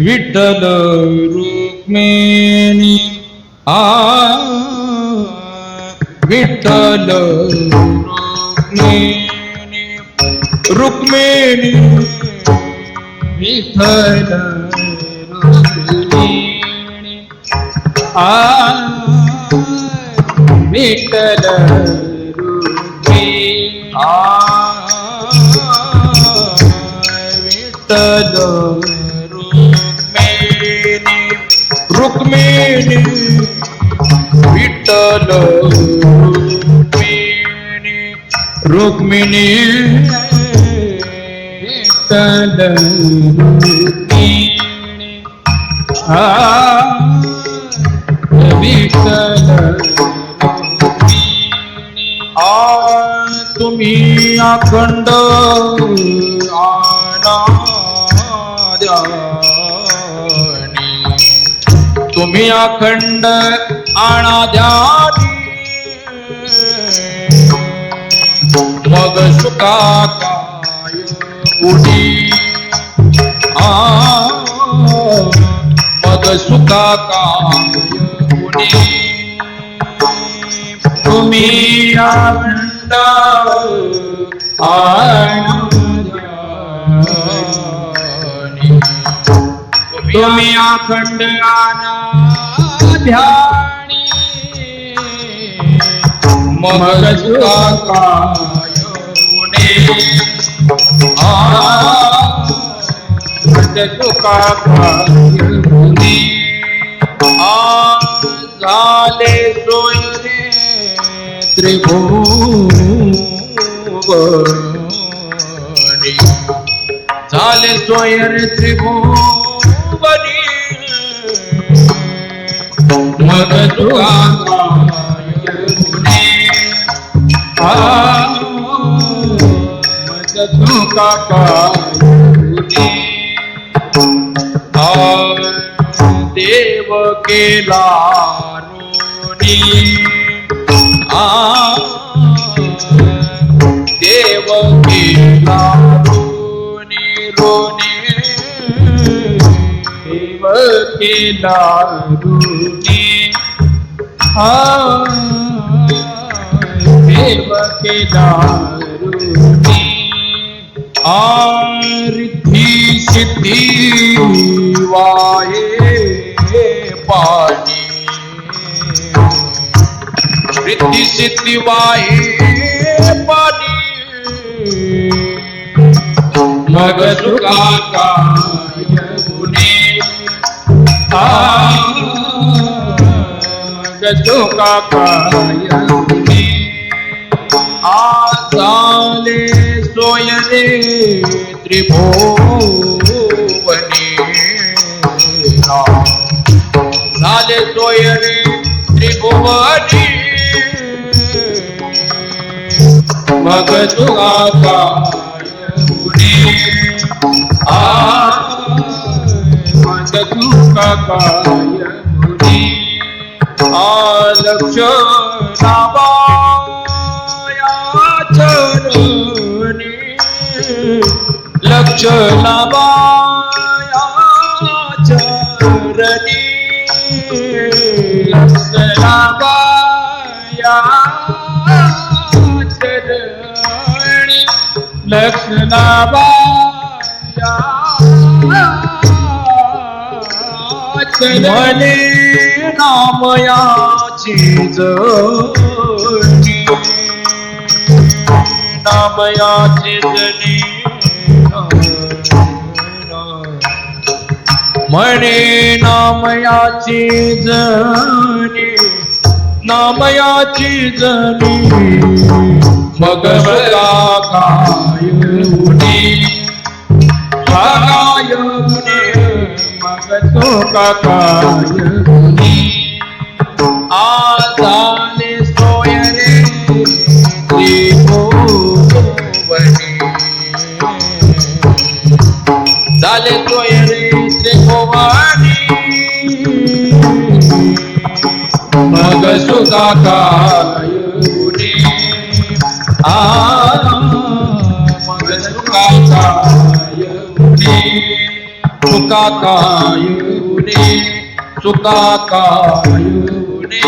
विठ्ठल रुक्मिणी। आ विठ्ठल रुक्मिणी। रुक्मिणी विठ्ठल रुक्मिणी। आ विठ्ठल रुक्मिणी। आ रुक्मिणी विठ्ठल रुक्मिणी रुक्मिणी विठ्ठल रुक्मिणी आ विठ्ठल रुक्मिणी आ तुम्ही अखंड आनाद्यानी तुम्ही अखंड आणाद्यानी मग काय उडी मग सुका उडी अखंड आणाद्यानी तुम्ही अखंड ध्यानी मग सुका काय उडी आ तुका पायुनी आ झाले सोयरे त्रिभुवनी। झाले सोयरे त्रिभुवनी मग तुका पायुनी आ मग तुका पायुनी देव केला रोनी आ देव केला रोनी केला रोनी आ देव केला रोनी आरिधी सिद्धी वाये पाणी रिद्धी सिद्धी वाये पाणी मग सुका काय मग सुका काय गुणे आले सोयरे त्रिभुवनी। झाले सोयरे त्रिभुवनी। मग तुगा काय आ मग तुका आलक्ष लावायाचरणी लक्ष लावायाचरणी लक्ष लावायाचरणी लक्ष लावा म्हणे नामयाची जणी नामयाची जणी म्हणे नामयाची जणी नामयाची जणी मग बला काय उडी काय मग तो काय उडी आजाने सोयरे त्रिभुवनी झाले सोयरे त्रिभुवनी मग उडी आ मग काय ಸುಖ ಕಾಯುನೆ ಸುಖ ಕಾಯುನೆ